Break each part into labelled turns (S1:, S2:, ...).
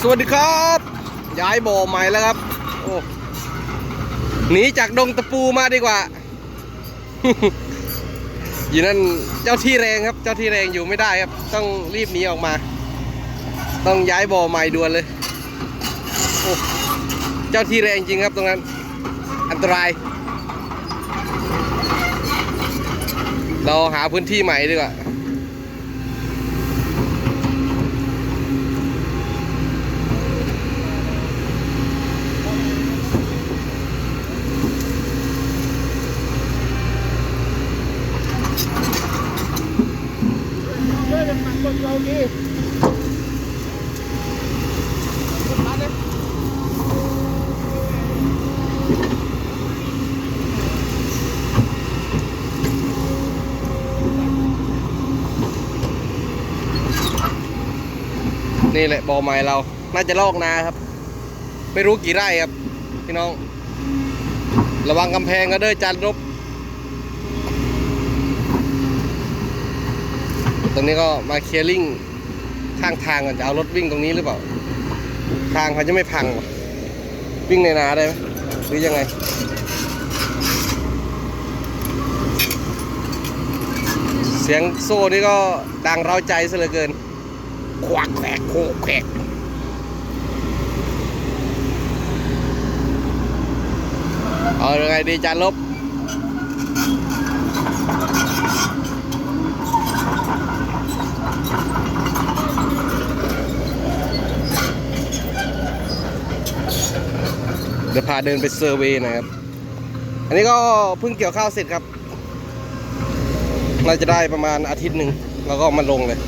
S1: สวัสดีครับ ย้ายบ่อใหม่แล้วครับโอ้หนีจากดงตะปูมาดีกว่า อยู่นั่นเจ้าที่แรงครับ เจ้าที่แรงอยู่ไม่ได้ครับ ต้องรีบหนีออกมา ต้องย้ายบ่อใหม่ด่วนเลยโอ้เจ้าที่แรงจริงครับตรงนั้น อันตราย เราหาพื้นที่ใหม่ดีกว่า
S2: มันมันคนเราดี
S1: นี่แหละบ่อใหม่เรา น่าจะลอกนาครับ ไม่รู้กี่ไร่ครับ พี่น้อง ระวังกำแพงก็เด้อจันรบ ตรงนี้ก็มาเคลียร์ลิงข้างทางก่อนจะเอารถวิ่งตรงนี้หรือเปล่า ทางเขาจะไม่พัง วิ่งในนาได้ไหมหรือยังไงเสียงโซ่นี่ก็ดังเร้าใจซะเหลือเกิน ควักแขกโคกแขกเอายังไงดีจานลบ ดี๋ยวพาเดินไปเซอร์เวย์นะครับ อันนี้ก็เพิ่งเกี่ยวข้าวเสร็จครับ น่าจะได้ประมาณอาทิตย์หนึ่งแล้วก็มาลงเลย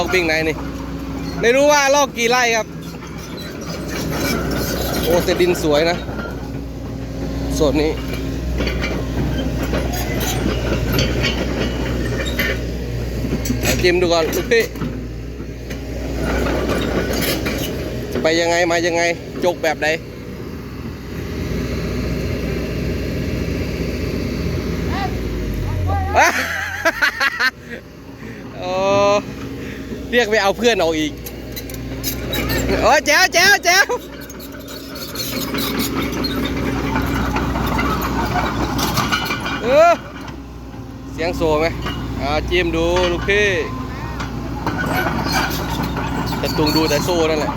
S1: อกบิ้งไหนนี่ ไม่รู้ว่าลอกกี่ไร่ครับ โอ้แต่ดินสวยนะส่วนนี้จิ้มดูก่อนลูกพี่จะไปยังไงมายังไงจกแบบใดอะ โอ้ เรียกไปเอาเพื่อนออกอีกโอ้ยแจ๋วแจ๋วแจ๋วเออเสียงโซ่ไหมอ่าจิ้มดู ลูกพี่ จะตุงดูแต่โซ่นั่นแหละ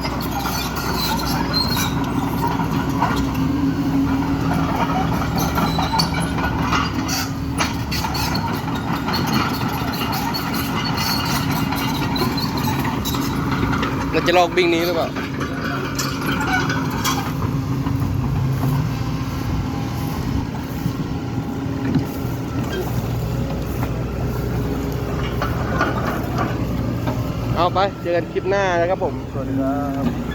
S1: เราจะลอกบิ้งนี้หรือเปล่าเอาไป เจอกันคลิปหน้านะครับผม
S2: สวัสดีครับ